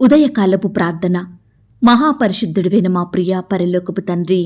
ఉదయకాలపు ప్రార్థన. మహాపరిశుద్ధుడివైన మా ప్రియ పరిలోకపు తండ్రి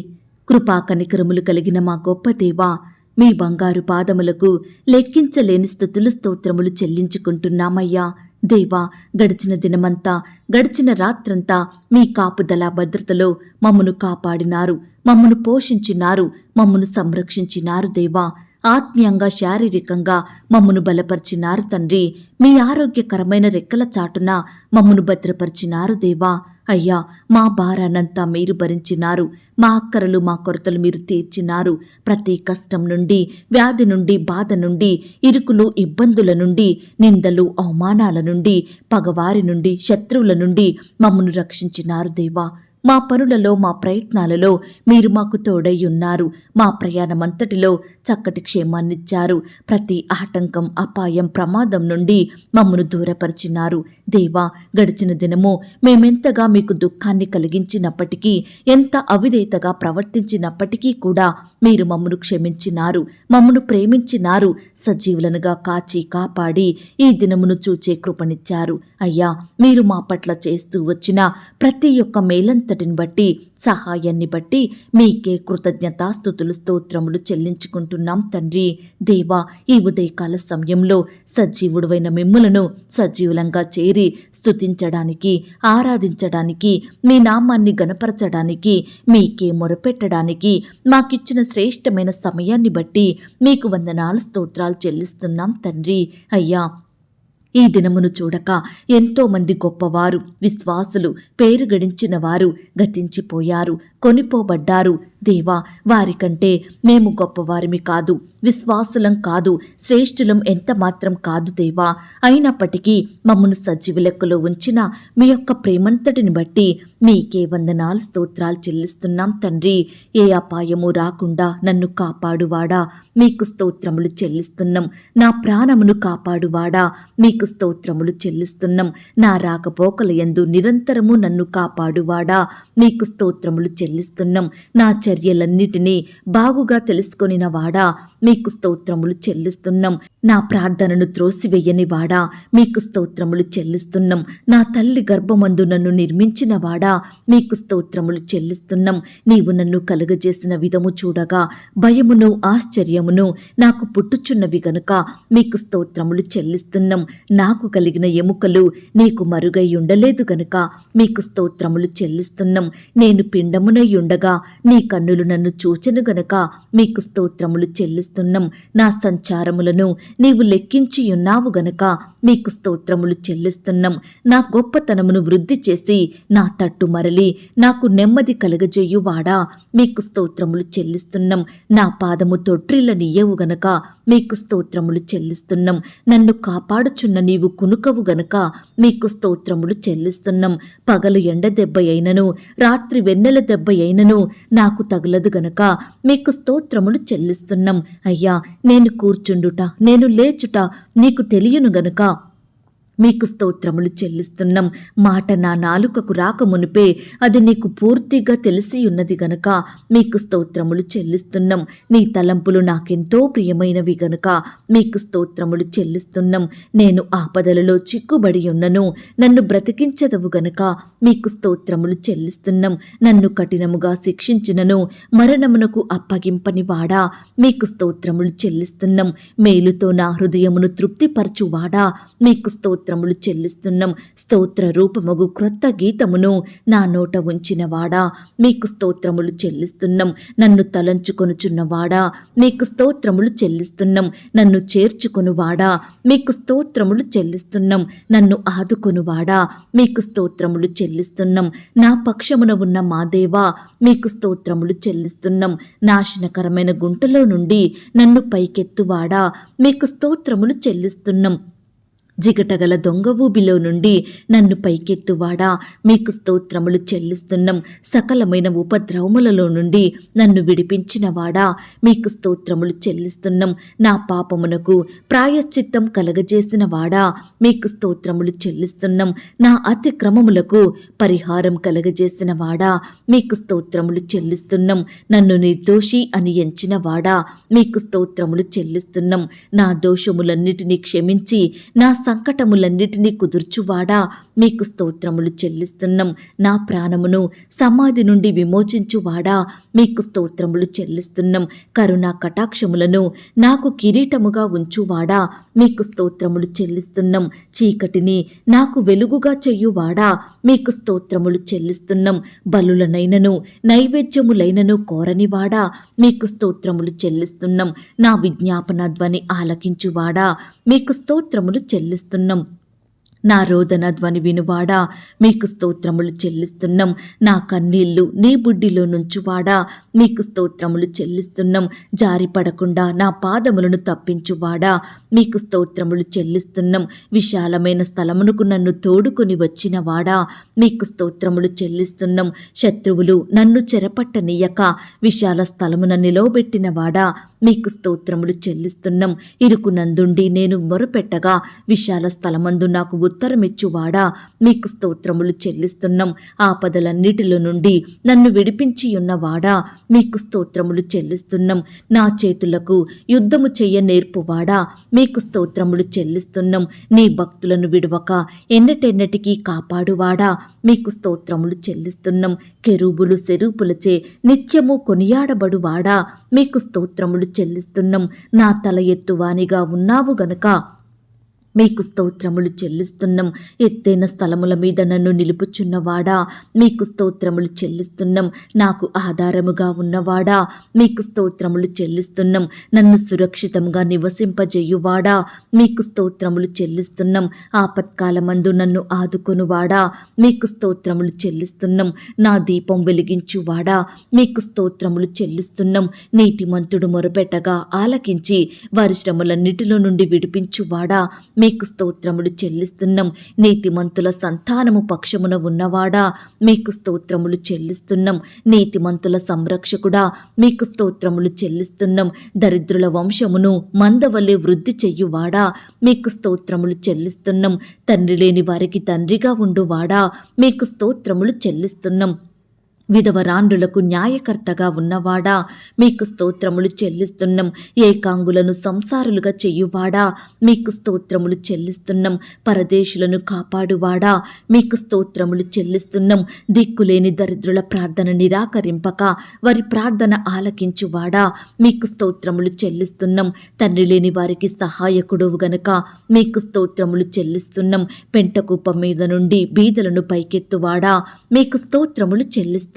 కృపా కనికరములు కలిగిన మా గొప్ప దేవా మీ బంగారు పాదములకు లెక్కించలేని స్థుతులు స్తోత్రములు చెల్లించుకుంటున్నామయ్యా. దేవా గడిచిన దినమంతా గడిచిన రాత్రంతా మీ కాపుదల భద్రతలో మమ్మను కాపాడినారు మమ్మను పోషించినారు మమ్మను సంరక్షించినారు దేవా. ఆత్మీయంగా శారీరకంగా మమ్మను బలపరిచినారు తండ్రి. మీ ఆరోగ్యకరమైన రెక్కల చాటున మమ్మను భద్రపరిచినారు దేవా. అయ్యా మా భారానంతా మీరు భరించినారు. మా అక్కరలు మా కొరతలు మీరు తీర్చినారు. ప్రతి కష్టం నుండి వ్యాధి నుండి బాధ నుండి ఇరుకులు ఇబ్బందుల నుండి నిందలు అవమానాల నుండి పగవారి నుండి శత్రువుల నుండి మమ్మను రక్షించినారు దేవా. మా పనులలో మా ప్రయత్నాలలో మీరు మాకు తోడై ఉన్నారు. మా ప్రయాణమంతటిలో చక్కటి క్షేమాన్నిచ్చారు. ప్రతి ఆటంకం అపాయం ప్రమాదం నుండి మమ్మను దూరపరిచినారు. దేవా గడిచిన దినము మేమెంతగా మీకు దుఃఖాన్ని కలిగించినప్పటికీ ఎంత అవిధేతగా ప్రవర్తించినప్పటికీ కూడా మీరు మమ్మను క్షమించినారు. మమ్మను ప్రేమించినారు. సజీవులనుగా కాచి కాపాడి ఈ దినమును చూచే కృపనిచ్చారు. అయ్యా మీరు మా పట్ల చేస్తూ వచ్చిన ప్రతి ఒక్క మేలంత అంతటిని బట్టి సహాయాన్ని బట్టి మీకే కృతజ్ఞతాస్థుతులు స్తోత్రములు చెల్లించుకుంటున్నాం తండ్రి. దేవా ఈ ఉదయకాల సమయంలో సజీవుడైన మిమ్ములను సజీవులంగా చేరి స్తుతించడానికి ఆరాధించడానికి మీ నామాన్ని గనపరచడానికి మీకే మొరపెట్టడానికి మాకిచ్చిన శ్రేష్టమైన సమయాన్ని బట్టి మీకు వందనాలు స్తోత్రాలు చెల్లిస్తున్నాం తండ్రి. అయ్యా ఈ దినమును చూడక ఎంతో మంది గొప్పవారు విశ్వాసులు పేరు గడించిన వారు గతించిపోయారు కొనిపోబడ్డారు. దేవా వారికంటే మేము గొప్పవారిమి కాదు విశ్వాసులం కాదు శ్రేష్ఠులం ఎంత మాత్రం కాదు దేవా. అయినప్పటికీ మమ్మను సజీవ లెక్కలో ఉంచిన మీ యొక్క ప్రేమంతటిని బట్టి మీకే వందనాలు స్తోత్రాలు చెల్లిస్తున్నాం తండ్రి. ఏ అపాయము రాకుండా నన్ను కాపాడువాడా. మీకు స్తోత్రములు చెల్లిస్తున్నాం. నా ప్రాణమును కాపాడువాడా. మీకు స్తోత్రములు చెల్లిస్తున్నాం. నా రాకపోకల యందు నిరంతరము నన్ను కాపాడువాడా. మీకు స్తోత్రములు చెల్లిస్తున్నాం. నా చర్యలన్నిటినీ బాగుగా తెలుసుకొనిన వాడా మీకు స్తోత్రములు చెల్లిస్తున్నాం. నా ప్రార్థనను త్రోసివేయని వాడా మీకు స్తోత్రములు చెల్లిస్తున్నాం. నా తల్లి గర్భమందు నన్ను నిర్మించిన వాడా మీకు స్తోత్రములు చెల్లిస్తున్నాం. నీవు నన్ను కలుగజేసిన విధము చూడగా భయమును ఆశ్చర్యమును నాకు పుట్టుచున్నవి గనుక మీకు స్తోత్రములు చెల్లిస్తున్నాం. నాకు కలిగిన ఎముకలు నీకు మరుగై ఉండలేదు గనుక మీకు స్తోత్రములు చెల్లిస్తున్నాం. నేను పిండమునై ఉండగా నీ కన్నులు నన్ను చూచెను గనుక మీకు స్తోత్రములు చెల్లిస్తున్నాం. నా సంచారములను నీవు లెక్కించి ఉన్నావు గనక మీకు స్తోత్రములు చెల్లిస్తున్నాం. నా గొప్పతనమును వృద్ధి చేసి నా తట్టు మరలి నాకు నెమ్మది కలగజేయువాడా? మీకు స్తోత్రములు చెల్లిస్తున్నాం. నా పాదము తొట్రిల్ల నీయవు గనక మీకు స్తోత్రములు చెల్లిస్తున్నాం. నన్ను కాపాడుచున్న నీవు కునుకవు గనక మీకు స్తోత్రములు చెల్లిస్తున్నాం. పగలు ఎండ దెబ్బ అయినను రాత్రి వెన్నెల దెబ్బ అయినను నాకు తగులదు గనక మీకు స్తోత్రములు చెల్లిస్తున్నాం. అయ్యా నేను కూర్చుండుట నేను లేచుట నీకు తెలియను గనుక మీకు స్తోత్రములు చెల్లిస్తున్నాం. మాట నా నాలుకకు రాకమునిపే అది నీకు పూర్తిగా తెలిసి ఉన్నది గనక మీకు స్తోత్రములు చెల్లిస్తున్నాం. నీ తలంపులు నాకెంతో ప్రియమైనవి గనుక మీకు స్తోత్రములు చెల్లిస్తున్నాం. నేను ఆపదలలో చిక్కుబడి ఉన్నను నన్ను బ్రతికించదవు గనుక మీకు స్తోత్రములు చెల్లిస్తున్నాం. నన్ను కఠినముగా శిక్షించినను మరణమునకు అప్పగింపని వాడా మీకు స్తోత్రములు చెల్లిస్తున్నాం. మేలుతో నా హృదయమును తృప్తిపరచువాడా మీకు స్తోత్ర స్తోత్రములు చెల్లిస్తున్నాం. స్తోత్ర రూపముగు క్రొత్త గీతమును నా నోట ఉంచినవాడా? మీకు స్తోత్రములు చెల్లిస్తున్నాం. నన్ను తలంచుకొనుచున్నవాడా? మీకు స్తోత్రములు చెల్లిస్తున్నాం. నన్ను చేర్చుకొనువాడా? మీకు స్తోత్రములు చెల్లిస్తున్నాం. నన్ను ఆదుకొనువాడా? మీకు స్తోత్రములు చెల్లిస్తున్నాం. నా పక్షమున ఉన్న మా దేవా మీకు స్తోత్రములు చెల్లిస్తున్నాం. నాశనకరమైన గుంటలో నుండి నన్ను పైకెత్తువాడా? మీకు స్తోత్రములు చెల్లిస్తున్నాం. జిగటగల దొంగ ఊబిలో నుండి నన్ను పైకెత్తువాడా? మీకు స్తోత్రములు చెల్లిస్తున్నాం. సకలమైన ఉపద్రవములలో నుండి నన్ను విడిపించినవాడా? మీకు స్తోత్రములు చెల్లిస్తున్నాం. నా పాపమునకు ప్రాయశ్చిత్తం కలగజేసిన వాడా మీకు స్తోత్రములు చెల్లిస్తున్నాం. నా అతిక్రమములకు పరిహారం కలగజేసిన వాడా మీకు స్తోత్రములు చెల్లిస్తున్నాం. నన్ను నిర్దోషి అని ఎంచిన వాడా మీకు స్తోత్రములు చెల్లిస్తున్నాం. నా దోషములన్నిటినీ క్షమించి నా సంకటములన్నిటినీ కుదుర్చువాడా? మీకు స్తోత్రములు చెల్లిస్తున్నాం. నా ప్రాణమును సమాధి నుండి విమోచించువాడా? మీకు స్తోత్రములు చెల్లిస్తున్నాం. కరుణా కటాక్షములను నాకు కిరీటముగా ఉంచువాడా? మీకు స్తోత్రములు చెల్లిస్తున్నాం. చీకటిని నాకు వెలుగుగా చెయ్యువాడా మీకు స్తోత్రములు చెల్లిస్తున్నాం. బలులనైనను నైవేద్యములైనను కోరనివాడా? మీకు స్తోత్రములు చెల్లిస్తున్నాం. నా విజ్ఞాపన ధ్వని ఆలకించువాడా? మీకు స్తోత్రములు చెల్లిస్తున్నాం. నా రోదన ధ్వని వినువాడా? మీకు స్తోత్రములు చెల్లిస్తున్నాం. నా కన్నీళ్ళు నీ బుడ్డిలో నుంచువాడా? మీకు స్తోత్రములు చెల్లిస్తున్నాం. జారి పడకుండా నా పాదములను తప్పించువాడా? మీకు స్తోత్రములు చెల్లిస్తున్నాం. విశాలమైన స్థలమునకు నన్ను తోడుకొని వచ్చినవాడా? మీకు స్తోత్రములు చెల్లిస్తున్నాం. శత్రువులు నన్ను చెరపట్టనీయక విశాల స్థలమున నిలవబెట్టినవాడా? మీకు స్తోత్రములు చెల్లిస్తున్నాం. ఇరుకునందుండి నేను మొరపెట్టగా విశాల స్థలమందు నాకు ఉత్తరమిచ్చువాడా? మీకు స్తోత్రములు చెల్లిస్తున్నాం. ఆపదలన్నిటిలో నుండి నన్ను విడిపించి ఉన్నవాడా మీకు స్తోత్రములు చెల్లిస్తున్నాం. నా చేతులకు యుద్ధము చెయ్య నేర్పువాడా? మీకు స్తోత్రములు చెల్లిస్తున్నాం. నీ భక్తులను విడవక ఎన్నటెన్నటికీ కాపాడువాడా? మీకు స్తోత్రములు చెల్లిస్తున్నాం. కెరూబులు సెరూపులచే నిత్యము కొనియాడబడువాడా? మీకు స్తోత్రములు చెల్లిస్తున్నాం. నా తల ఎత్తువానిగా ఉన్నావు గనక మీకు స్తోత్రములు చెల్లిస్తున్నాం. ఎత్తైన స్థలముల మీద నన్ను నిలుపుచున్నవాడా? మీకు స్తోత్రములు చెల్లిస్తున్నాం. నాకు ఆధారముగా ఉన్నవాడా? మీకు స్తోత్రములు చెల్లిస్తున్నాం. నన్ను సురక్షితంగా నివసింపజేయువాడా? మీకు స్తోత్రములు చెల్లిస్తున్నాం. ఆపత్కాలమందు నన్ను ఆదుకొనువాడా? మీకు స్తోత్రములు చెల్లిస్తున్నాం. నా దీపం వెలిగించువాడా? మీకు స్తోత్రములు చెల్లిస్తున్నాం. నీతిమంతుడు మొరపెట్టగా ఆలకించి వారి శ్రమలన్నిటిలో నుండి విడిపించువాడా? మీకు స్తోత్రములు చెల్లిస్తున్నాం. నీతిమంతుల సంతానము పక్షమున ఉన్నవాడా? మీకు స్తోత్రములు చెల్లిస్తున్నాం. నీతిమంతుల సంరక్షకుడా? మీకు స్తోత్రములు చెల్లిస్తున్నాం. దరిద్రుల వంశమును మందవలే వృద్ధి చెయ్యువాడా? మీకు స్తోత్రములు చెల్లిస్తున్నాం. తండ్రి లేని వారికి తండ్రిగా ఉండువాడా? మీకు స్తోత్రములు చెల్లిస్తున్నాం. విధవరాండ్రులకు న్యాయకర్తగా ఉన్నవాడా? మీకు స్తోత్రములు చెల్లిస్తున్నాం. ఏకాంగులను సంసారులుగా చెయ్యువాడా మీకు స్తోత్రములు చెల్లిస్తున్నాం. పరదేశులను కాపాడువాడా? మీకు స్తోత్రములు చెల్లిస్తున్నాం. దిక్కులేని దరిద్రుల ప్రార్థన నిరాకరింపక వారి ప్రార్థన ఆలకించువాడా? మీకు స్తోత్రములు చెల్లిస్తున్నాం. తండ్రి లేని వారికి సహాయకుడు గనుక మీకు స్తోత్రములు చెల్లిస్తున్నాం. పెంటకుప్ప మీద నుండి బీదలను పైకెత్తువాడా? మీకు స్తోత్రములు చెల్లిస్తున్నాం.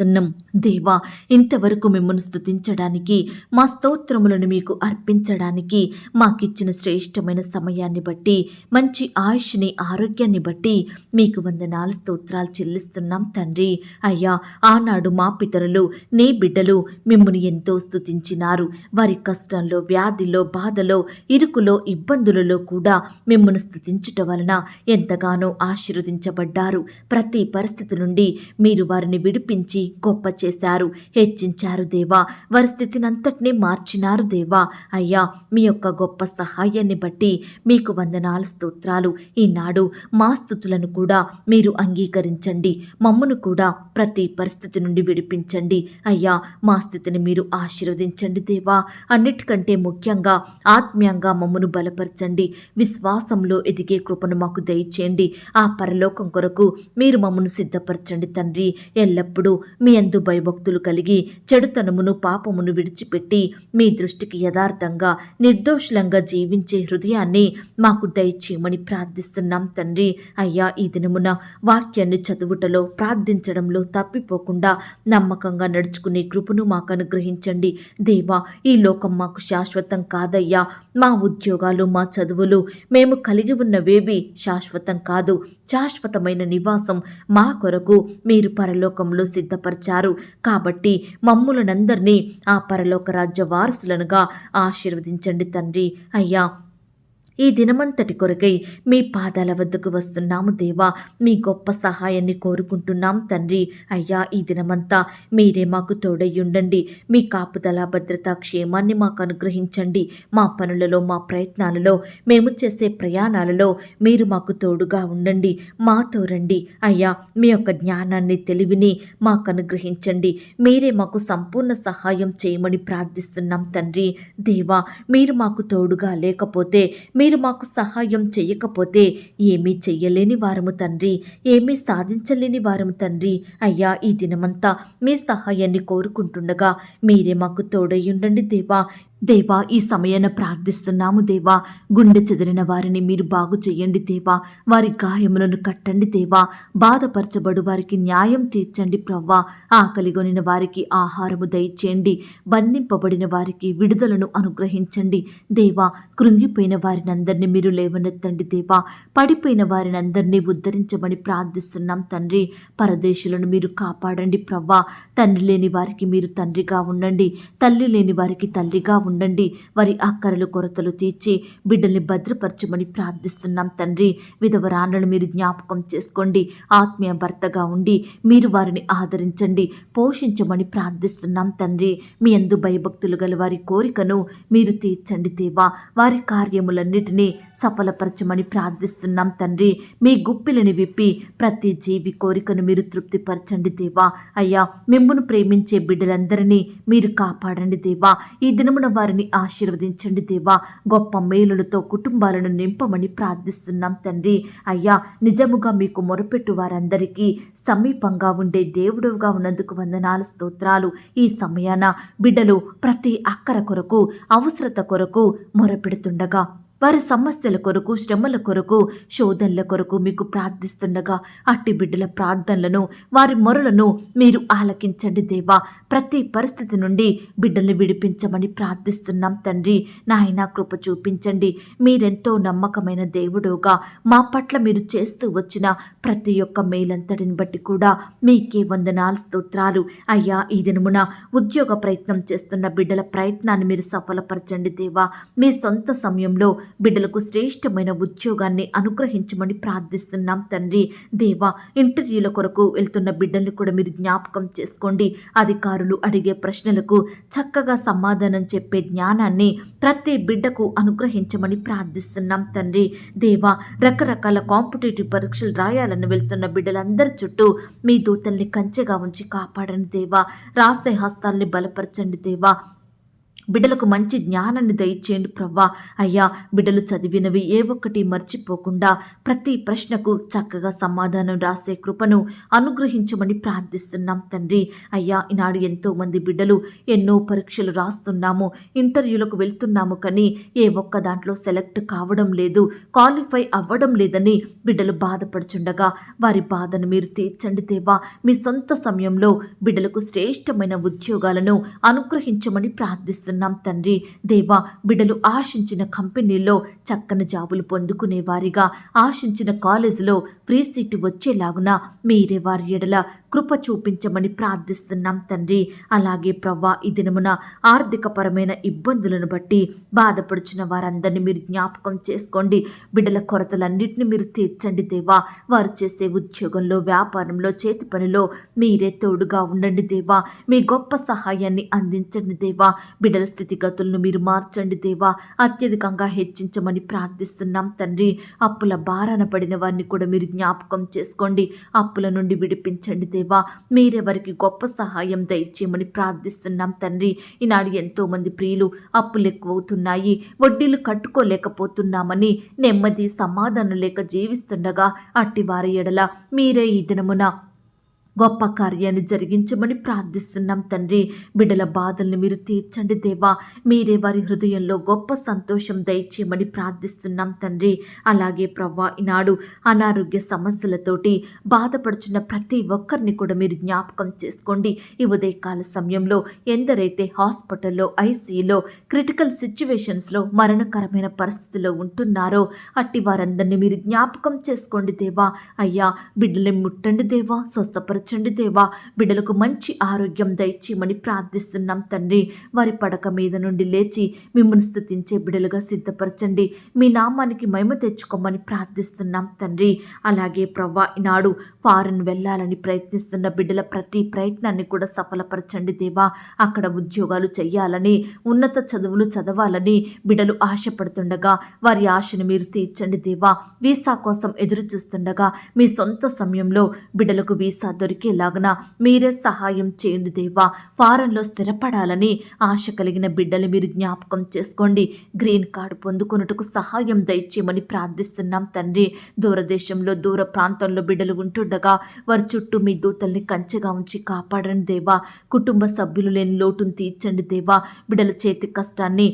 దేవా ఇంతవరకు మిమ్మల్ని స్తుతించడానికి మా స్తోత్రములను మీకు అర్పించడానికి మాకిచ్చిన శ్రేష్టమైన సమయాన్ని బట్టి మంచి ఆయుష్ని ఆరోగ్యాన్ని బట్టి మీకు వందనాలు స్తోత్రాలు చెల్లిస్తున్నాం తండ్రి. అయ్యా ఆనాడు మా పితరులు నీ బిడ్డలు మిమ్మల్ని ఎంతో స్తుతించినారు. వారి కష్టంలో వ్యాధిలో బాధలో ఇరుకులో ఇబ్బందులలో కూడా మిమ్మల్ని స్థుతించటం వలన ఎంతగానో ఆశీర్వదించబడ్డారు. ప్రతి పరిస్థితి నుండి మీరు వారిని విడిపించి గొప్ప చేశారు. హెచ్చించారు దేవా. వారి స్థితినంతటినీ మార్చినారు దేవా. అయ్యా మీ యొక్క గొప్ప సహాయాన్ని బట్టి మీకు వందనాలు స్తోత్రాలు. ఈనాడు మా స్థుతులను కూడా మీరు అంగీకరించండి. మమ్మను కూడా ప్రతి పరిస్థితి నుండి విడిపించండి. అయ్యా మా స్థితిని మీరు ఆశీర్వదించండి దేవా. అన్నిటికంటే ముఖ్యంగా ఆత్మీయంగా మమ్మను బలపరచండి. విశ్వాసంలో ఎదిగే కృపను మాకు దయచేయండి. ఆ పరలోకం కొరకు మీరు మమ్మను సిద్ధపరచండి తండ్రి. ఎల్లప్పుడూ మీ అందు భయభక్తులు కలిగి చెడుతనమును పాపమును విడిచిపెట్టి మీ దృష్టికి యథార్థంగా నిర్దోషులంగా జీవించే హృదయాన్ని మాకు దయచేయమని ప్రార్థిస్తున్నాం తండ్రి. అయ్యా ఈ దినమున వాక్యాన్ని చదువుటలో ప్రార్థించడంలో తప్పిపోకుండా నమ్మకంగా నడుచుకునే కృపను మాకు అనుగ్రహించండి. దేవా ఈ లోకం మాకు శాశ్వతం కాదయ్యా. మా ఉద్యోగాలు మా చదువులు మేము కలిగి ఉన్నవేవి శాశ్వతం కాదు. శాశ్వతమైన నివాసం మా కొరకు మీరు పరలోకంలో సిద్ధపరిచారు కాబట్టి మమ్ములనందరినీ ఆ పరలోక రాజ్య వారసులనుగా ఆశీర్వదించండి తండ్రి. అయ్యా ఈ దినమంతటి కొరకై మీ పాదాల వద్దకు వస్తున్నాము దేవా. మీ గొప్ప సహాయాన్ని కోరుకుంటున్నాం తండ్రి. అయ్యా ఈ దినమంతా మీరే మాకు తోడయ్యుండండి మీ కాపుదల భద్రత క్షేమాన్ని మాకు అనుగ్రహించండి. మా పనులలో మా ప్రయత్నాలలో మేము చేసే ప్రయాణాలలో మీరు మాకు తోడుగా ఉండండి. మాతో రండి. అయ్యా మీ యొక్క జ్ఞానాన్ని తెలివిని మాకు అనుగ్రహించండి. మీరే మాకు సంపూర్ణ సహాయం చేయమని ప్రార్థిస్తున్నాం తండ్రి. దేవా మీరు మాకు తోడుగా లేకపోతే మీ మీరు మాకు సహాయం చేయకపోతే ఏమీ చెయ్యలేని వారము తండ్రి. ఏమీ సాధించలేని వారము తండ్రి. అయ్యా ఈ దినమంతా మీ సహాయాన్ని కోరుకుంటుండగా మీరే మాకు తోడయ్యుండండి దేవా. దేవా ఈ సమయాన ప్రార్థిస్తున్నాము దేవా. గుండె చెదిరిన వారిని మీరు బాగు చేయండి దేవా. వారి గాయములను కట్టండి దేవా. బాధపరచబడు వారికి న్యాయం తీర్చండి ప్రవ్వా. ఆకలిగొనిన వారికి ఆహారము దయచేయండి. బంధింపబడిన వారికి విడుదలను అనుగ్రహించండి. దేవా కృంగిపోయిన వారిని అందరినీ మీరు లేవనెత్తండి దేవా. పడిపోయిన వారిని అందరినీ ఉద్ధరించమని ప్రార్థిస్తున్నాం తండ్రి. పరదేశులను మీరు కాపాడండి ప్రవ్వా. తండ్రి లేని వారికి మీరు తండ్రిగా ఉండండి. తల్లి లేని వారికి తల్లిగా ఉండండి. వారి అక్కరలు కొరతలు తీర్చి బిడ్డల్ని భద్రపరచమని ప్రార్థిస్తున్నాం తండ్రి. విధవరాన్లను మీరు జ్ఞాపకం చేసుకోండి. ఆత్మీయ భర్తగా ఉండి మీరు వారిని ఆదరించండి. పోషించమని ప్రార్థిస్తున్నాం తండ్రి. మీ అందు భయభక్తులు గల వారి కోరికను మీరు తీర్చండి దేవా. వారి కార్యములన్నిటినీ సఫలపరచమని ప్రార్థిస్తున్నాం తండ్రి. మీ గుప్పిలని విప్పి ప్రతి జీవి కోరికను మీరు తృప్తిపరచండి దేవా. అయ్యా మిమ్మును ప్రేమించే బిడ్డలందరినీ మీరు కాపాడండి దేవా. ఈ దినమున వారిని ఆశీర్వదించండి దేవా. గొప్ప మేలులతో కుటుంబాలను నింపమని ప్రార్థిస్తున్నాం తండ్రి. అయ్యా నిజముగా మీకు మొరపెట్టు వారందరికీ సమీపంగా ఉండే దేవుడుగా ఉన్నందుకు వందనాలు స్తోత్రాలు. ఈ సమయాన బిడ్డలు ప్రతి అక్కర కొరకు అవసరత కొరకు మొరపెడుతుండగా వారి సమస్యల కొరకు శ్రమల కొరకు శోధనల కొరకు మీకు ప్రార్థిస్తుండగా అట్టి బిడ్డల ప్రార్థనలను వారి మొరలను మీరు ఆలకించండి దేవా. ప్రతి పరిస్థితి నుండి బిడ్డల్ని విడిపించమని ప్రార్థిస్తున్నాం తండ్రి. నాయన కృప చూపించండి. మీరెంతో నమ్మకమైన దేవుడుగా మా పట్ల మీరు చేస్తూ వచ్చిన ప్రతి ఒక్క మేలంతటిని బట్టి కూడా మీకే వందనాలు స్తోత్రాలు. అయ్యా ఈ దినమున ఉద్యోగ ప్రయత్నం చేస్తున్న బిడ్డల ప్రయత్నాన్ని మీరు సఫలపరచండి దేవా. మీ సొంత సమయంలో బిడ్డలకు శ్రేష్టమైన ఉద్యోగాన్ని అనుగ్రహించమని ప్రార్థిస్తున్నాం తండ్రి. దేవా ఇంటర్వ్యూల కొరకు వెళ్తున్న బిడ్డల్ని కూడా మీరు జ్ఞాపకం చేసుకోండి. అధికారులు అడిగే ప్రశ్నలకు చక్కగా సమాధానం చెప్పే జ్ఞానాన్ని ప్రతి బిడ్డకు అనుగ్రహించమని ప్రార్థిస్తున్నాం తండ్రి. దేవా రకరకాల కాంపిటేటివ్ పరీక్షలు రాయాలని వెళ్తున్న బిడ్డలందరి చుట్టూ మీ దూతల్ని కంచెగా ఉంచి కాపాడండి దేవా. రాసే హస్తాల్ని బలపరచండి దేవా. బిడ్డలకు మంచి జ్ఞానాన్ని దయచేయండి ప్రవ్వా. అయ్యా బిడ్డలు చదివినవి ఏ ఒక్కటి మర్చిపోకుండా ప్రతి ప్రశ్నకు చక్కగా సమాధానం రాసే కృపను అనుగ్రహించమని ప్రార్థిస్తున్నాం తండ్రి. అయ్యా ఈనాడు ఎంతో మంది బిడ్డలు ఎన్నో పరీక్షలు రాస్తున్నాము ఇంటర్వ్యూలకు వెళ్తున్నాము కానీ ఏ ఒక్క దాంట్లో సెలెక్ట్ కావడం లేదు క్వాలిఫై అవ్వడం లేదని బిడ్డలు బాధపడుచుండగా వారి బాధను మీరు తీర్చండి దేవా. మీ సొంత సమయంలో బిడ్డలకు శ్రేష్టమైన ఉద్యోగాలను అనుగ్రహించమని ప్రార్థిస్తున్నాం. తండ్రి. దేవా బిడ్డలు ఆశించిన కంపెనీల్లో చక్కని జాబులు పొందుకునే వారిగా ఆశించిన కాలేజీలో ప్రీసీటు వచ్చేలాగున మీరే వారి ఎడల కృప చూపించమని ప్రార్థిస్తున్నాం తండ్రి. అలాగే ప్రవ్వా ఈ దినమున ఆర్థికపరమైన ఇబ్బందులను బట్టి బాధపడుచున్న వారందరినీ మీరు జ్ఞాపకం చేసుకోండి. బిడ్డల కొరతలన్నింటినీ మీరు తీర్చండి దేవా. వారు చేసే ఉద్యోగంలో వ్యాపారంలో చేతి పనిలో మీరే తోడుగా ఉండండి దేవా. మీ గొప్ప సహాయాన్ని అందించండి దేవా. బిడ్డల స్థితిగతులను మీరు మార్చండి దేవా. అత్యధికంగా హెచ్చించమని ప్రార్థిస్తున్నాం తండ్రి. అప్పుల బారాన పడిన వారిని కూడా మీరు జ్ఞాపకం చేసుకోండి. అప్పుల నుండి విడిపించండి దేవా. మీరెవరికి గొప్ప సహాయం దయచేయమని ప్రార్థిస్తున్నాం తండ్రి. ఈనాడు ఎంతో మంది ప్రియులు అప్పులు ఎక్కువవుతున్నాయి వడ్డీలు కట్టుకోలేకపోతున్నామని నెమ్మది సమాధానం లేక జీవిస్తుండగా అట్టి వారి ఎడల మీరే ఈ దినమున గొప్ప కార్యాన్ని జరిగించమని ప్రార్థిస్తున్నాం తండ్రి. బిడ్డల బాధల్ని మీరు తీర్చండి దేవా. మీరే వారి హృదయంలో గొప్ప సంతోషం దయచేయమని ప్రార్థిస్తున్నాం తండ్రి. అలాగే ప్రవ్వా ఈనాడు అనారోగ్య సమస్యలతోటి బాధపడుచున్న ప్రతి ఒక్కరిని కూడా మీరు జ్ఞాపకం చేసుకోండి. ఈ ఉదయకాల సమయంలో ఎందరైతే హాస్పిటల్లో ఐసీయూలో క్రిటికల్ సిచ్యువేషన్స్లో మరణకరమైన పరిస్థితిలో ఉంటున్నారో అట్టి వారందరినీ మీరు జ్ఞాపకం చేసుకోండి దేవా. అయ్యా బిడ్డల్ని ముట్టండి దేవా. చండి దేవా. బిడ్డలకు మంచి ఆరోగ్యం దయచేయమని ప్రార్థిస్తున్నాం తండ్రి. వారి పడక మీద నుండి లేచి మిమ్మల్ని స్థుతించే బిడ్డలుగా సిద్ధపరచండి. మీ నామానికి మహిమ తెచ్చుకోమని ప్రార్థిస్తున్నాం తండ్రి. అలాగే ప్రవ్వా ఈనాడు ఫారెన్ వెళ్ళాలని ప్రయత్నిస్తున్న బిడ్డల ప్రతి ప్రయత్నాన్ని కూడా సఫలపరచండి దేవా. అక్కడ ఉద్యోగాలు చేయాలని ఉన్నత చదువులు చదవాలని బిడ్డలు ఆశపడుతుండగా వారి ఆశను మీరు తీర్చండి దేవా. వీసా కోసం ఎదురు చూస్తుండగా మీ సొంత సమయంలో బిడ్డలకు వీసా దొరికి దొరికేలాగున మీరే సహాయం చేయండి దేవా. ఫారెన్లో స్థిరపడాలని ఆశ కలిగిన బిడ్డలు మీరు జ్ఞాపకం చేసుకోండి. గ్రీన్ కార్డు పొందుకొనుటకు సహాయం దయచేయమని ప్రార్థిస్తున్నాం తండ్రి. దూరదేశంలో దూర ప్రాంతంలో బిడ్డలు ఉంటుండగా వారి చుట్టూ మీ దూతల్ని కంచెగా ఉంచి కాపాడండి దేవా. కుటుంబ సభ్యులు లేని లోటును తీర్చండి దేవా. బిడ్డల చేతి కష్టాన్ని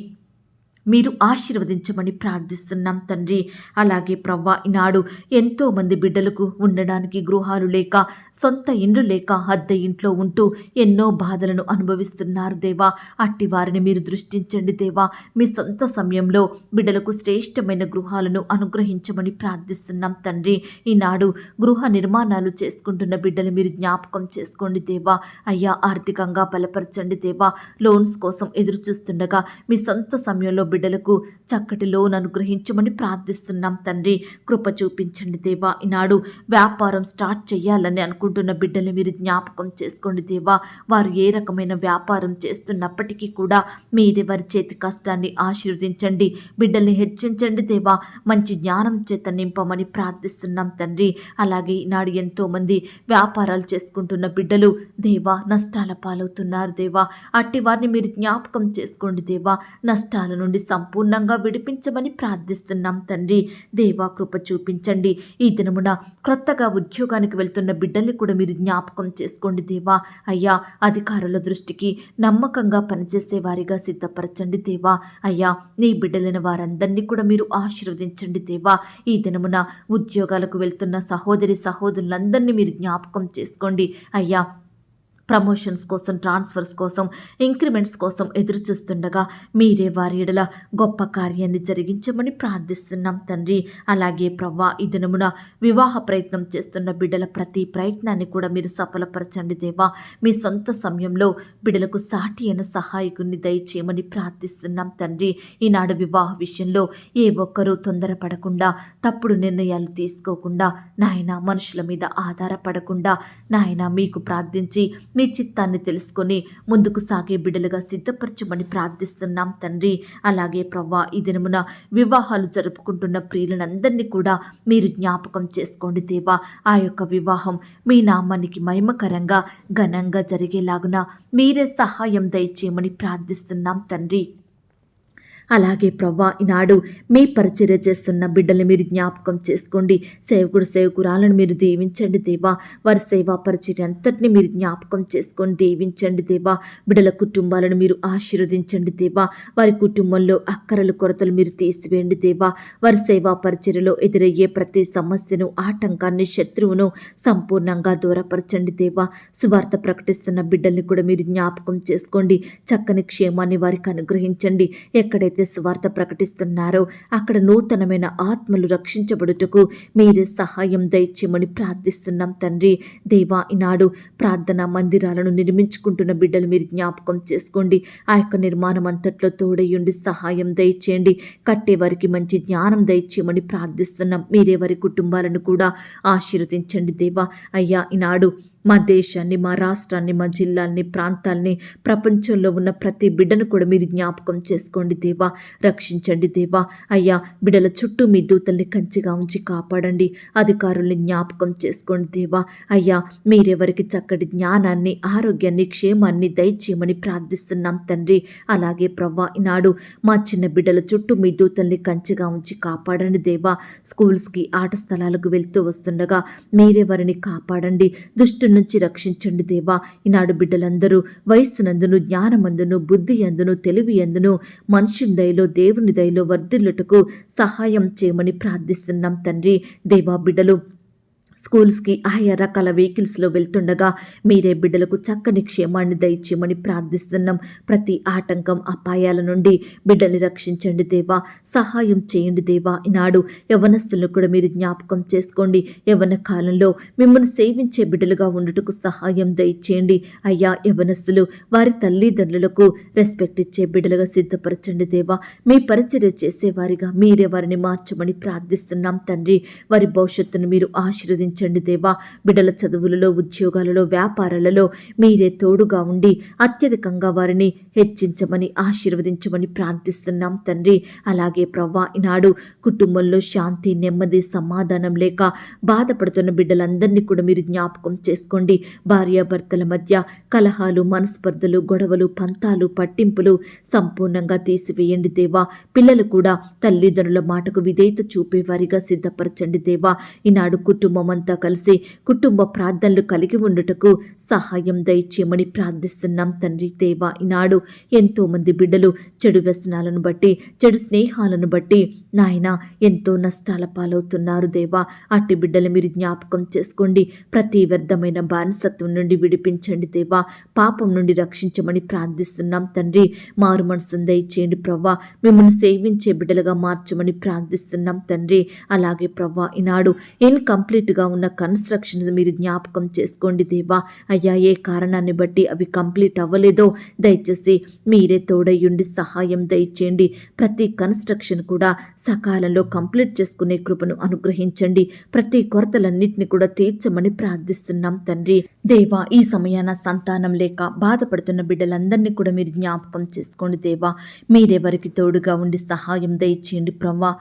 మీరు ఆశీర్వదించమని ప్రార్థిస్తున్నాం తండ్రి. అలాగే ప్రవ్వా ఈనాడు ఎంతోమంది బిడ్డలకు ఉండడానికి గృహాలు లేక సొంత ఇండ్లు లేక అద్దె ఇంట్లో ఉంటూ ఎన్నో బాధలను అనుభవిస్తున్నారు దేవా. అట్టి వారిని మీరు దృష్టించండి దేవా. మీ సొంత సమయంలో బిడ్డలకు శ్రేష్టమైన గృహాలను అనుగ్రహించమని ప్రార్థిస్తున్నాం తండ్రి. ఈనాడు గృహ నిర్మాణాలు చేసుకుంటున్న బిడ్డలు మీరు జ్ఞాపకం చేసుకోండి దేవా. అయ్యా ఆర్థికంగా బలపరచండి దేవా. లోన్స్ కోసం ఎదురు చూస్తుండగా మీ సొంత సమయంలో బిడ్డలకు చక్కటి లోన్ అనుగ్రహించమని ప్రార్థిస్తున్నాం తండ్రి. కృప చూపించండి దేవా. ఈనాడు వ్యాపారం స్టార్ట్ చేయాలని అనుకుంటున్న బిడ్డలు మీరు జ్ఞాపకం చేసుకోండి దేవా. వారు ఏ రకమైన వ్యాపారం చేస్తున్నప్పటికీ కూడా మీరే వారి చేతి కష్టాన్ని ఆశీర్వదించండి. బిడ్డల్ని హెచ్చించండి దేవా. మంచి జ్ఞానం చేత నింపమని ప్రార్థిస్తున్నాం తండ్రి. అలాగే ఈనాడు ఎంతోమంది వ్యాపారాలు చేసుకుంటున్న బిడ్డలు దేవా నష్టాల పాలవుతున్నారు దేవా. అట్టి వారిని మీరు జ్ఞాపకం చేసుకోండి దేవా. నష్టాల నుండి సంపూర్ణంగా విడిపించమని ప్రార్థిస్తున్నాం తండ్రి. దేవా కృప చూపించండి. ఈ దినమున క్రొత్తగా ఉద్యోగానికి వెళ్తున్న బిడ్డల్ని కూడా మీరు జ్ఞాపకం చేసుకోండి దేవా. అయ్యా అధికారుల దృష్టికి నమ్మకంగా పనిచేసే వారిగా సిద్ధపరచండి దేవా. అయ్యా నీ బిడ్డలైన వారందరినీ కూడా మీరు ఆశీర్వదించండి దేవా. ఈ దినమున ఉద్యోగాలకు వెళ్తున్న సహోదరి సహోదరులందరినీ మీరు జ్ఞాపకం చేసుకోండి. అయ్యా ప్రమోషన్స్ కోసం ట్రాన్స్ఫర్స్ కోసం ఇంక్రిమెంట్స్ కోసం ఎదురు చూస్తుండగా మీరే వారి ఎడల గొప్ప కార్యాన్ని జరిగించమని ప్రార్థిస్తున్నాం తండ్రి. అలాగే ప్రవ్వా ఈ దినమున వివాహ ప్రయత్నం చేస్తున్న బిడ్డల ప్రతి ప్రయత్నాన్ని కూడా మీరు సఫలపరచండి దేవా. మీ సొంత సమయంలో బిడ్డలకు సాటి అయిన సహాయకుని దయచేయమని ప్రార్థిస్తున్నాం తండ్రి. ఈనాడు వివాహ విషయంలో ఏ ఒక్కరూ తొందరపడకుండా తప్పుడు నిర్ణయాలు తీసుకోకుండా నాయన మనుషుల మీద ఆధారపడకుండా నాయన మీకు ప్రార్థించి మీ చిత్తాన్ని తెలుసుకొని ముందుకు సాగే బిడ్డలుగా సిద్ధపరచమని ప్రార్థిస్తున్నాం తండ్రి. అలాగే ప్రవ్వా ఈ దినమున వివాహాలు జరుపుకుంటున్న ప్రియులందరినీ కూడా మీరు జ్ఞాపకం చేసుకోండి దేవా. ఆ యొక్క వివాహం మీ నామానికి మహిమకరంగా ఘనంగా జరిగేలాగున మీరే సహాయం దయచేయమని ప్రార్థిస్తున్నాం తండ్రి. అలాగే ప్రవ్వా ఈనాడు మీ పరిచర్య చేస్తున్న బిడ్డల్ని మీరు జ్ఞాపకం చేసుకోండి. సేవకుడు సేవకురాలను మీరు దీవించండి దేవా. వారి సేవా పరిచర్య అంతటిని మీరు జ్ఞాపకం చేసుకొని దీవించండి దేవా. బిడ్డల కుటుంబాలను మీరు ఆశీర్వదించండి దేవా. వారి కుటుంబంలో అక్కరలు కొరతలు మీరు తీసివేయండి దేవా. వారి సేవా పరిచర్యలో ఎదురయ్యే ప్రతి సమస్యను ఆటంకాన్ని శత్రువును సంపూర్ణంగా దూరపరచండి దేవా. సువార్త ప్రకటిస్తున్న బిడ్డల్ని కూడా మీరు జ్ఞాపకం చేసుకోండి. చక్కని క్షేమాన్ని వారికి అనుగ్రహించండి. ఎక్కడైతే సువార్త ప్రకటిస్తున్నారో అక్కడ నూతనమైన ఆత్మలు రక్షించబడుటకు మీరే సహాయం దయచేయమని ప్రార్థిస్తున్నాం తండ్రి. దేవా ఈనాడు ప్రార్థనా మందిరాలను నిర్మించుకుంటున్న బిడ్డలు మీరు జ్ఞాపకం చేసుకోండి. ఆ యొక్క నిర్మాణం అంతట్లో తోడయ్యుండి సహాయం దయచేయండి. కట్టే వారికి మంచి జ్ఞానం దయచేయమని ప్రార్థిస్తున్నాం. మీరే వారి కుటుంబాలను కూడా ఆశీర్వదించండి దేవా. అయ్యా ఈనాడు మా దేశాన్ని మా రాష్ట్రాన్ని మా జిల్లాల్ని ప్రాంతాల్ని ప్రపంచంలో ఉన్న ప్రతి బిడ్డను కూడా మీరు జ్ఞాపకం చేసుకోండి దేవా. రక్షించండి దేవా. అయ్యా బిడ్డల చుట్టూ మీ దూతల్ని కంచిగా ఉంచి కాపాడండి. అధికారుల్ని జ్ఞాపకం చేసుకోండి దేవా. అయ్యా మీరెవరికి చక్కటి జ్ఞానాన్ని ఆరోగ్యాన్ని క్షేమాన్ని దయచేయమని ప్రార్థిస్తున్నాం తండ్రి. అలాగే ప్రవ్వా ఈనాడు మా చిన్న బిడ్డల చుట్టూ మీ దూతల్ని కంచిగా ఉంచి కాపాడండి దేవా. స్కూల్స్కి ఆట స్థలాలకు వెళ్తూ వస్తుండగా మీరే వారిని కాపాడండి. దుష్టు నుంచి రక్షించండి దేవా. ఈనాడు బిడ్డలందరూ వయస్సునందును జ్ఞానమందును బుద్ధి అందును తెలివి అందును మనుషుని దయలో దేవుని దయలో వర్ధిల్లుటకు సహాయం చేయమని ప్రార్థిస్తున్నాం తండ్రి. దేవా బిడ్డలు స్కూల్స్కి ఆయా రకాల వెహికల్స్లో వెళ్తుండగా మీరే బిడ్డలకు చక్కని క్షేమాన్ని దయచేయమని ప్రార్థిస్తున్నాం. ప్రతి ఆటంకం అపాయాల నుండి బిడ్డల్ని రక్షించండి దేవా. సహాయం చేయండి దేవా. ఈనాడు యవనస్తులను కూడా మీరు జ్ఞాపకం చేసుకోండి. యవన కాలంలో మిమ్మల్ని సేవించే బిడ్డలుగా ఉండుటకు సహాయం దయచేయండి. అయ్యా యవనస్తులు వారి తల్లిదండ్రులకు రెస్పెక్ట్ ఇచ్చే బిడ్డలుగా సిద్ధపరచండి దేవా. మీ పరిచర్య చేసేవారిగా మీరే వారిని మార్చమని ప్రార్థిస్తున్నాం తండ్రి. వారి భవిష్యత్తును మీరు ఆశీర్వదించండి. ఆశీర్వదించండి దేవా. బిడ్డల చదువులలో ఉద్యోగాలలో వ్యాపారాలలో మీరే తోడుగా ఉండి అత్యధికంగా వారిని హెచ్చించమని ఆశీర్వదించమని ప్రార్థిస్తున్నాం తండ్రి. అలాగే ప్రవ్వా ఈనాడు కుటుంబంలో శాంతి నెమ్మది సమాధానం లేక బాధపడుతున్న బిడ్డలందరినీ కూడా మీరు జ్ఞాపకం చేసుకోండి. భార్యాభర్తల మధ్య కలహాలు మనస్పర్ధలు గొడవలు పంతాలు పట్టింపులు సంపూర్ణంగా తీసివేయండి దేవా. పిల్లలు కూడా తల్లిదండ్రుల మాటకు విధేయత చూపేవారిగా సిద్ధపరచండి దేవా. ఈనాడు కుటుంబం అంతా కలిసి కుటుంబ ప్రార్థనలు కలిగి ఉండుటకు సహాయం దయచేయమని ప్రార్థిస్తున్నాం. తండ్రి దేవా ఈనాడు ఎంతో మంది బిడ్డలు చెడు వ్యసనాలను బట్టి చెడు స్నేహాలను బట్టి నాయన ఎంతో నష్టాల పాలవుతున్నారు దేవా. అట్టి బిడ్డలు మీరు జ్ఞాపకం చేసుకోండి. ప్రతి వ్యర్థమైన బానిసత్వం నుండి విడిపించండి దేవా. పాపం నుండి రక్షించమని ప్రార్థిస్తున్నాం. తండ్రి మారు మనసును దయచేయండి ప్రవ్వా. మిమ్మల్ని సేవించే బిడ్డలుగా మార్చమని ప్రార్థిస్తున్నాం. తండ్రి అలాగే ప్రవ్వా ఈనాడు ఇన్కంప్లీట్గా ఉన్న కన్స్ట్రక్షన్ మీరు జ్ఞాపకం చేసుకోండి దేవా. అయ్యా ఏ కారణాన్ని బట్టి అవి కంప్లీట్ అవ్వలేదో దయచేసి మీరే తోడయ్యుండి సహాయం దయచేయండి. ప్రతి కన్స్ట్రక్షన్ కూడా సకాలంలో కంప్లీట్ చేసుకునే కృపను అనుగ్రహించండి. ప్రతి కొరతలన్నింటినీ కూడా తీర్చమని ప్రార్థిస్తున్నాం తండ్రి. దేవా ఈ సమయాన సంతానం లేక బాధపడుతున్న బిడ్డలందరినీ కూడా మీరు జ్ఞాపకం చేసుకోండి దేవా. మీరెవరికి తోడుగా ఉండి సహాయం దయచేయండి ప్రవ్వా.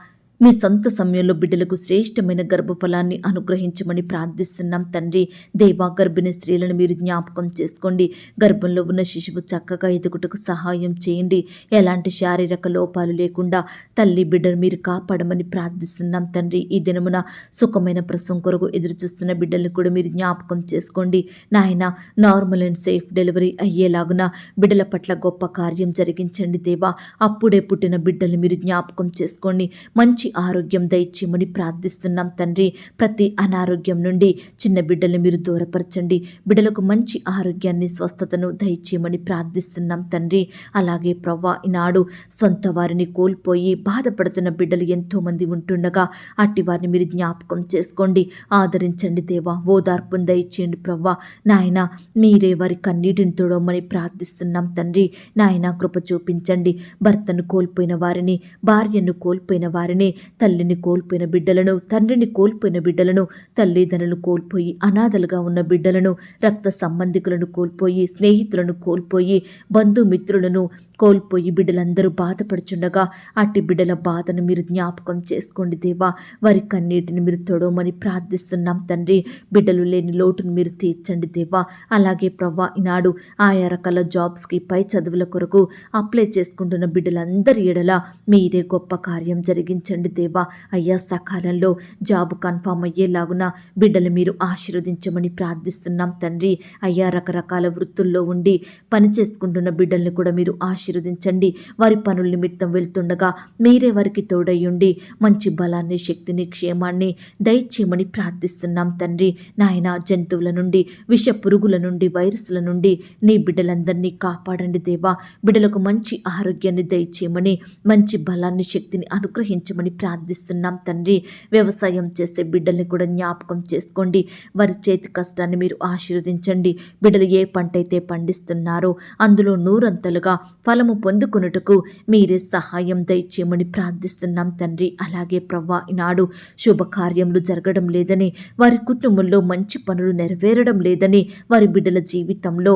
మీ సొంత సమయంలో బిడ్డలకు శ్రేష్టమైన గర్భఫలాన్ని అనుగ్రహించమని ప్రార్థిస్తున్నాం తండ్రి. దేవా గర్భిణీ స్త్రీలను మీరు జ్ఞాపకం చేసుకోండి. గర్భంలో ఉన్న శిశువు చక్కగా ఎదుగుటకు సహాయం చేయండి. ఎలాంటి శారీరక లోపాలు లేకుండా తల్లి బిడ్డను మీరు కాపాడమని ప్రార్థిస్తున్నాం తండ్రి. ఈ దినమున సుఖమైన ప్రసవం కొరకు ఎదురు చూస్తున్న బిడ్డలను కూడా మీరు జ్ఞాపకం చేసుకోండి. నాయన నార్మల్ అండ్ సేఫ్ డెలివరీ అయ్యేలాగున బిడ్డల పట్ల గొప్ప కార్యం జరిగించండి దేవా. అప్పుడే పుట్టిన బిడ్డలు మీరు జ్ఞాపకం చేసుకోండి. మంచి ఆరోగ్యం దయచేయమని ప్రార్థిస్తున్నాం తండ్రి. ప్రతి అనారోగ్యం నుండి చిన్న బిడ్డల్ని మీరు దూరపరచండి. బిడ్డలకు మంచి ఆరోగ్యాన్ని స్వస్థతను దయచేయమని ప్రార్థిస్తున్నాం తండ్రి. అలాగే ప్రవ్వా ఈనాడు సొంత వారిని కోల్పోయి బాధపడుతున్న బిడ్డలు ఎంతోమంది ఉంటుండగా అట్టి వారిని మీరు జ్ఞాపకం చేసుకోండి. ఆదరించండి దేవా. ఓదార్పును దయచేయండి ప్రవ్వా. నాయన మీరే వారి కన్నీటిని తోడమని ప్రార్థిస్తున్నాం తండ్రి. నాయన కృప చూపించండి. భర్తను కోల్పోయిన వారిని భార్యను కోల్పోయిన వారిని తల్లిని కోల్పోయిన బిడ్డలను తండ్రిని కోల్పోయిన బిడ్డలను తల్లిదండ్రులను కోల్పోయి అనాథలుగా ఉన్న బిడ్డలను రక్త సంబంధికులను కోల్పోయి స్నేహితులను కోల్పోయి బంధుమిత్రులను కోల్పోయి బిడ్డలందరూ బాధపడుచుండగా అట్టి బిడ్డల బాధను మీరు జ్ఞాపకం చేసుకోండి దేవా. వారి కన్నీటిని మీరు తొడవమని ప్రార్థిస్తున్నాం తండ్రి. బిడ్డలు లేని లోటును మీరు తీర్చండి దేవా. అలాగే ప్రవ్వా ఈనాడు ఆయా రకాల జాబ్స్కి పై చదువుల కొరకు అప్లై చేసుకుంటున్న బిడ్డలందరి ఎడల మీరే గొప్ప కార్యం జరిగించండి. దేవా. అయ్యా సకాలంలో జాబ్ కన్ఫామ్ అయ్యేలాగున బిడ్డలు మీరు ఆశీర్వదించమని ప్రార్థిస్తున్నాం తండ్రి. అయ్యా రకరకాల వృత్తుల్లో ఉండి పని చేసుకుంటున్న బిడ్డల్ని కూడా మీరు ఆశీర్వదించండి. వారి పనుల నిమిత్తం వెళ్తుండగా మీరే వారికి తోడయ్యుండి మంచి బలాన్ని శక్తిని క్షేమాన్ని దయచేయమని ప్రార్థిస్తున్నాం తండ్రి. నాయన జంతువుల నుండి విష పురుగుల నుండి వైరస్ల నుండి నీ బిడ్డలందరినీ కాపాడండి దేవా. బిడ్డలకు మంచి ఆరోగ్యాన్ని దయచేయమని మంచి బలాన్ని శక్తిని అనుగ్రహించమని ప్రార్థిస్తున్నాం తండ్రి. వ్యవసాయం చేసే బిడ్డల్ని కూడా జ్ఞాపకం చేసుకోండి. వారి చేతి కష్టాన్ని మీరు ఆశీర్వదించండి. బిడ్డలు ఏ పంట అయితే పండిస్తున్నారో అందులో నూరంతలుగా ఫలము పొందుకొనుటకు మీరే సహాయం దయచేయమని ప్రార్థిస్తున్నాం తండ్రి. అలాగే ప్రవ్వా ఈనాడు శుభకార్యములు జరగడం లేదని వారి కుటుంబంలో మంచి పనులు నెరవేరడం లేదని వారి బిడ్డల జీవితంలో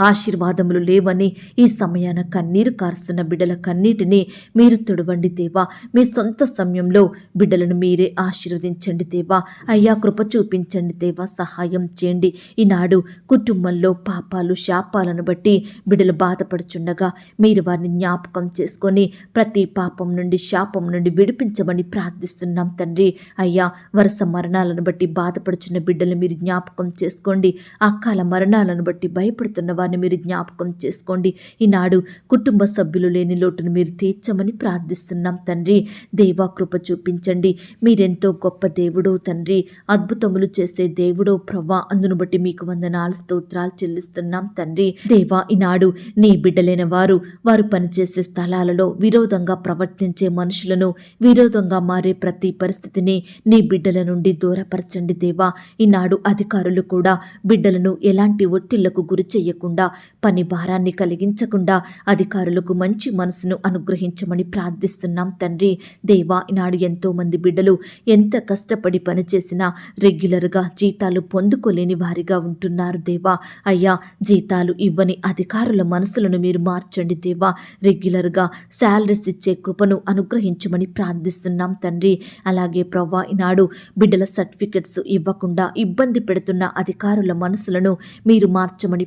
ఆశీర్వాదములు లేవని ఈ సమయాన కన్నీరు కారుస్తున్న బిడ్డల కన్నీటిని మీరు తుడవండి దేవా. మీ సొంత సమయంలో బిడ్డలను మీరే ఆశీర్వదించండి దేవా. అయ్యా కృప చూపించండి దేవా సహాయం చేయండి. ఈనాడు కుటుంబంలో పాపాలు శాపాలను బట్టి బిడ్డలు బాధపడుచుండగా మీరు వారిని జ్ఞాపకం చేసుకొని ప్రతి పాపం నుండి శాపం నుండి విడిపించమని ప్రార్థిస్తున్నాం తండ్రి. అయ్యా వరుస మరణాలను బట్టి బాధపడుచున్న బిడ్డలు మీరు జ్ఞాపకం చేసుకోండి. అకాల మరణాలను బట్టి భయపడుతున్న వారిని మీరు జ్ఞాపకం చేసుకోండి. ఈనాడు కుటుంబ సభ్యులు లేని లోటును మీరు తీర్చమని ప్రార్థిస్తున్నాం తండ్రి. దేవా కృప చూపించండి. మీరెంతో గొప్ప దేవుడో తండ్రి. అద్భుతములు చేసే దేవుడో ప్రభా అందును బట్టి మీకు వందనాలు స్తోత్రాలు చెల్లిస్తున్నాం తండ్రి. దేవా ఈనాడు నీ బిడ్డలైన వారు వారు పనిచేసే స్థలాలలో విరోధంగా ప్రవర్తించే మనుషులను విరోధంగా మారే ప్రతి పరిస్థితిని నీ బిడ్డల నుండి దూరపరచండి దేవా. ఈనాడు అధికారులు కూడా బిడ్డలను ఎలాంటి ఒత్తిళ్ళకు గురి చెయ్యకుండా చేయకుండా పని భారాన్ని కలిగించకుండా అధికారులకు మంచి మనసును అనుగ్రహించమని ప్రార్థిస్తున్నాం తండ్రి. దేవా ఈనాడు ఎంతోమంది బిడ్డలు ఎంత కష్టపడి పనిచేసినా రెగ్యులర్గా జీతాలు పొందుకోలేని వారిగా ఉంటున్నారు దేవా. అయ్యా జీతాలు ఇవ్వని అధికారుల మనసులను మీరు మార్చండి దేవా. రెగ్యులర్గా శాలరీస్ ఇచ్చే కృపను అనుగ్రహించమని ప్రార్థిస్తున్నాం తండ్రి. అలాగే ప్రవ్వా ఈనాడు బిడ్డల సర్టిఫికెట్స్ ఇవ్వకుండా ఇబ్బంది పెడుతున్న అధికారుల మనసులను మీరు మార్చమని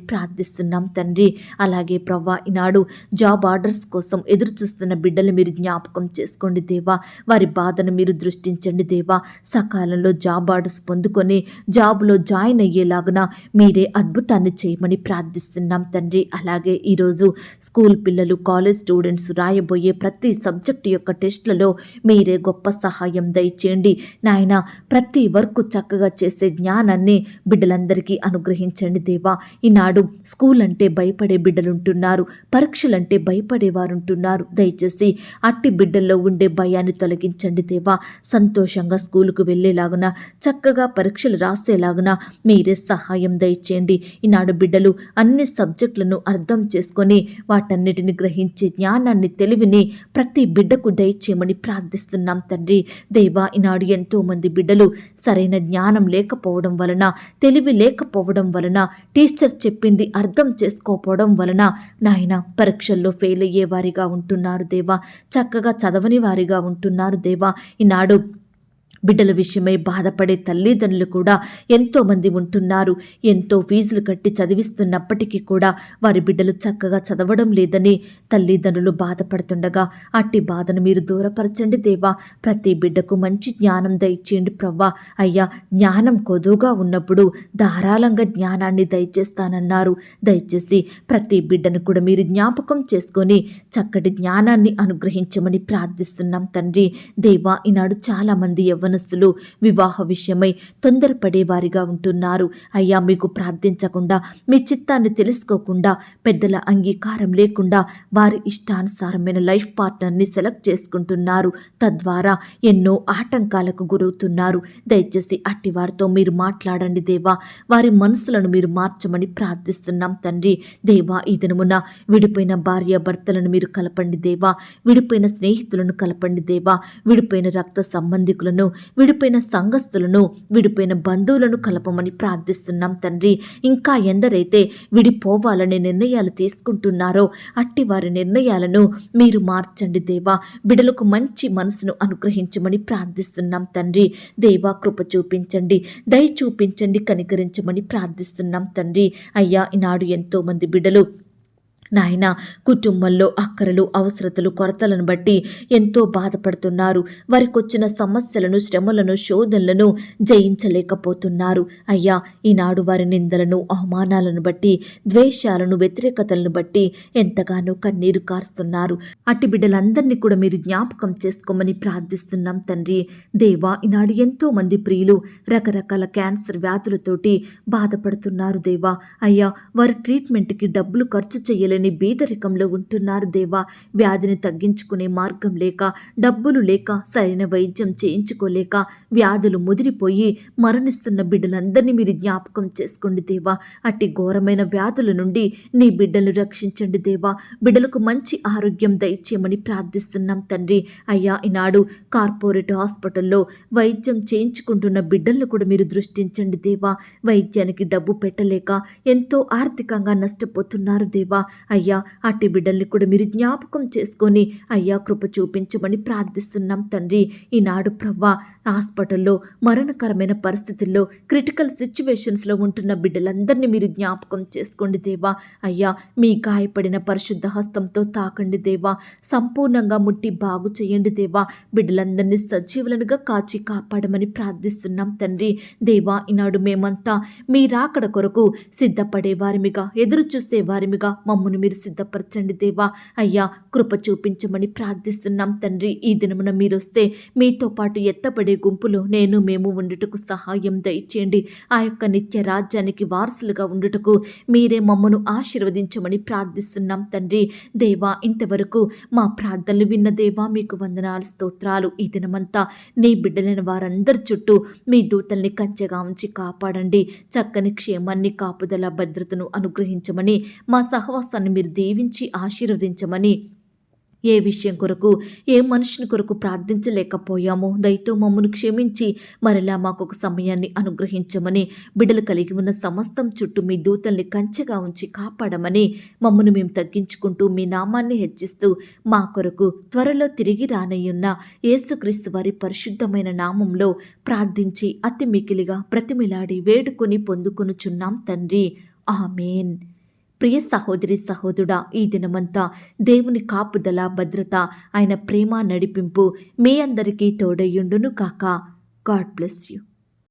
ప్రార్థిస్తున్నాం తండ్రి. అలాగే ప్రవ్వా ఈనాడు జాబ్ ఆర్డర్స్ కోసం ఎదురు చూస్తున్న బిడ్డలు మీరు జ్ఞాపకం చేసుకోండి దేవా. వారి బాధను మీరు దృష్టించండి దేవా. సకాలంలో జాబ్ ఆర్డర్స్ పొందుకొని జాబ్లో జాయిన్ అయ్యేలాగున మీరే అద్భుతాన్ని చేయమని ప్రార్థిస్తున్నాం తండ్రి. అలాగే ఈరోజు స్కూల్ పిల్లలు కాలేజ్ స్టూడెంట్స్ రాయబోయే ప్రతి సబ్జెక్టు యొక్క టెస్ట్లలో మీరే గొప్ప సహాయం దయచేయండి. నాయన ప్రతి వర్క్ చక్కగా చేసే జ్ఞానాన్ని బిడ్డలందరికీ అనుగ్రహించండి దేవా. ఈనాడు స్కూల్ అంటే భయపడే బిడ్డలుంటున్నారు పరీక్షలంటే భయపడేవారు ఉంటున్నారు దయచేసి అట్టి బిడ్డల్లో ఉండే భయాన్ని తొలగించండి దేవా. సంతోషంగా స్కూలుకు వెళ్ళేలాగున చక్కగా పరీక్షలు రాసేలాగున మీరే సహాయం దయచేయండి. ఈనాడు బిడ్డలు అన్ని సబ్జెక్టులను అర్థం చేసుకొని వాటన్నిటిని గ్రహించే జ్ఞానాన్ని తెలివిని ప్రతి బిడ్డకు దయచేయమని ప్రార్థిస్తున్నాం తండ్రి. దేవా ఈనాడు ఎంతో మంది బిడ్డలు సరైన జ్ఞానం లేకపోవడం వలన తెలివి లేకపోవడం వలన టీచర్ చెప్పింది అర్థం అర్థం చేసుకోపోవడం వలన నాయన పరీక్షల్లో ఫెయిల్ అయ్యే వారిగా ఉంటున్నారు దేవా. చక్కగా చదవని వారిగా ఉంటున్నారు దేవా. ఈనాడు బిడ్డల విషయమై బాధపడే తల్లిదండ్రులు కూడా ఎంతోమంది ఉంటున్నారు. ఎంతో ఫీజులు కట్టి చదివిస్తున్నప్పటికీ కూడా వారి బిడ్డలు చక్కగా చదవడం లేదని తల్లిదండ్రులు బాధపడుతుండగా అట్టి బాధను మీరు దూరపరచండి దేవా. ప్రతి బిడ్డకు మంచి జ్ఞానం దయచేయండి ప్రవ్వా. అయ్యా జ్ఞానం కొదువుగా ఉన్నప్పుడు ధారాళంగా జ్ఞానాన్ని దయచేస్తానన్నారు. దయచేసి ప్రతి బిడ్డను కూడా మీరు జ్ఞాపకం చేసుకొని చక్కటి జ్ఞానాన్ని అనుగ్రహించమని ప్రార్థిస్తున్నాం తండ్రి. దేవా ఈనాడు చాలామంది యవ్వనస్తులు వివాహ విషయమై తొందరపడే వారిగా ఉంటున్నారు. అయ్యా మీకు ప్రార్థించకుండా మీ చిత్తాన్ని తెలుసుకోకుండా పెద్దల అంగీకారం లేకుండా వారి ఇష్టానుసారమైన లైఫ్ పార్ట్నర్ని సెలెక్ట్ చేసుకుంటున్నారు. తద్వారా ఎన్నో ఆటంకాలకు గురవుతున్నారు. దయచేసి అట్టి వారితో మీరు మాట్లాడండి దేవా. వారి మనసులను మీరు మార్చమని ప్రార్థిస్తున్నాం తండ్రి. దేవా ఈ దినమున విడిపోయిన భార్య భర్తలను మీరు కలపండి దేవా. విడిపోయిన స్నేహితులను కలపండి దేవా. విడిపోయిన రక్త సంబంధికులను విడిపోయిన సంఘస్థులను విడిపోయిన బంధువులను కలపమని ప్రార్థిస్తున్నాం తండ్రి. ఇంకా ఎందరైతే విడిపోవాలనే నిర్ణయాలు తీసుకుంటున్నారో అట్టి వారి నిర్ణయాలను మీరు మార్చండి దేవా. బిడలకు మంచి మనసును అనుగ్రహించమని ప్రార్థిస్తున్నాం తండ్రి. దేవా కృప చూపించండి. దయ చూపించండి కనికరించమని ప్రార్థిస్తున్నాం తండ్రి. అయ్యా ఈనాడు ఎంతోమంది బిడలు నాయన కుటుంబంలో అక్కరలు అవసరతలు కొరతలను బట్టి ఎంతో బాధపడుతున్నారు. వారికొచ్చిన సమస్యలను శ్రమలను శోధనలను జయించలేకపోతున్నారు. అయ్యా ఈనాడు వారి నిందలను అవమానాలను బట్టి ద్వేషాలను వ్యతిరేకతలను బట్టి ఎంతగానో కన్నీరు కారుస్తున్నారు. అట్టి బిడ్డలందరినీ కూడా మీరు జ్ఞాపకం చేసుకోమని ప్రార్థిస్తున్నాం తండ్రి. దేవా ఈనాడు ఎంతో మంది ప్రియులు రకరకాల క్యాన్సర్ వ్యాధులతోటి బాధపడుతున్నారు దేవా. అయ్యా వారి ట్రీట్మెంట్కి డబ్బులు ఖర్చు చేయలేని బీదరికంలో ఉంటున్నారు దేవా. వ్యాధిని తగ్గించుకునే మార్గం లేక డబ్బులు లేక సరైన వైద్యం చేయించుకోలేక వ్యాధులు ముదిరిపోయి మరణిస్తున్న బిడ్డలందరినీ మీరు జ్ఞాపకం చేసుకోండి దేవా. అట్టి ఘోరమైన వ్యాధుల నుండి నీ బిడ్డలు రక్షించండి దేవా. బిడ్డలకు మంచి ఆరోగ్యం దయచేయమని ప్రార్థిస్తున్నాం తండ్రి. అయ్యా ఈనాడు కార్పొరేట్ హాస్పిటల్లో వైద్యం చేయించుకుంటున్న బిడ్డలను కూడా మీరు దృష్టించండి దేవా. వైద్యానికి డబ్బు పెట్టలేక ఎంతో ఆర్థికంగా నష్టపోతున్నారు దేవా. అయ్యా అట్టి బిడ్డల్ని కూడా మీరు జ్ఞాపకం చేసుకొని అయ్యా కృప చూపించమని ప్రార్థిస్తున్నాం తండ్రి. ఈనాడు ప్రవ్వా హాస్పిటల్లో మరణకరమైన పరిస్థితుల్లో క్రిటికల్ సిచ్యువేషన్స్లో ఉంటున్న బిడ్డలందరినీ మీరు జ్ఞాపకం చేసుకోండి దేవా. అయ్యా మీ గాయపడిన పరిశుద్ధ హస్తంతో తాకండి దేవా. సంపూర్ణంగా ముట్టి బాగు చేయండి దేవా. బిడ్డలందరినీ సజీవులనుగా కాచి కాపాడమని ప్రార్థిస్తున్నాం తండ్రి. దేవా ఈనాడు మేమంతా మీ రాకడ కొరకు సిద్ధపడే వారిమిగా ఎదురు చూసే వారిమిగా మమ్మల్ని మమ్మల్ని మీరు సిద్ధపరచండి దేవా. అయ్యా కృప చూపించమని ప్రార్థిస్తున్నాం తండ్రి. ఈ దినమున మీరు వస్తే మీతో పాటు ఎత్తబడే గుంపులో నేను మేము ఉండుటకు సహాయం దయచేయండి. ఆ యొక్క నిత్య రాజ్యానికి వారసులుగా ఉండుటకు మీరే మమ్మను ఆశీర్వదించమని ప్రార్థిస్తున్నాం తండ్రి. దేవా ఇంతవరకు మా ప్రార్థనలు విన్న దేవా మీకు వందనాలు స్తోత్రాలు. ఈ దినమంతా నీ బిడ్డలైన వారందరి చుట్టూ మీ దూతల్ని కంచెగా ఉంచి కాపాడండి. చక్కని క్షేమాన్ని కాపుదల భద్రతను అనుగ్రహించమని మా సహవాసాన్ని మీరు దీవించి ఆశీర్వదించమని. ఏ విషయం కొరకు ఏ మనుషుని కొరకు ప్రార్థించలేకపోయామో దయతో మమ్మను క్షమించి మరలా మాకు ఒక సమయాన్ని అనుగ్రహించమని బిడ్డలు కలిగి ఉన్న సమస్తం చుట్టూ మీ దూతల్ని కంచెగా ఉంచి కాపాడమని మమ్మను మేము తగ్గించుకుంటూ మీ నామాన్ని హెచ్చిస్తూ మా కొరకు త్వరలో తిరిగి రానయ్యున్న యేసుక్రీస్తు వారి పరిశుద్ధమైన నామంలో ప్రార్థించి అతి మికిలిగా ప్రతిమిలాడి వేడుకొని పొందుకొనుచున్నాం తండ్రి. ఆమెన్. ప్రియ సహోదరి సహోదరుడా ఈ దినమంతా దేవుని కాపుదల భద్రత ఆయన ప్రేమ నడిపింపు మీ అందరికీ తోడయ్యుండును కాక గాడ్ బ్లెస్ యూ.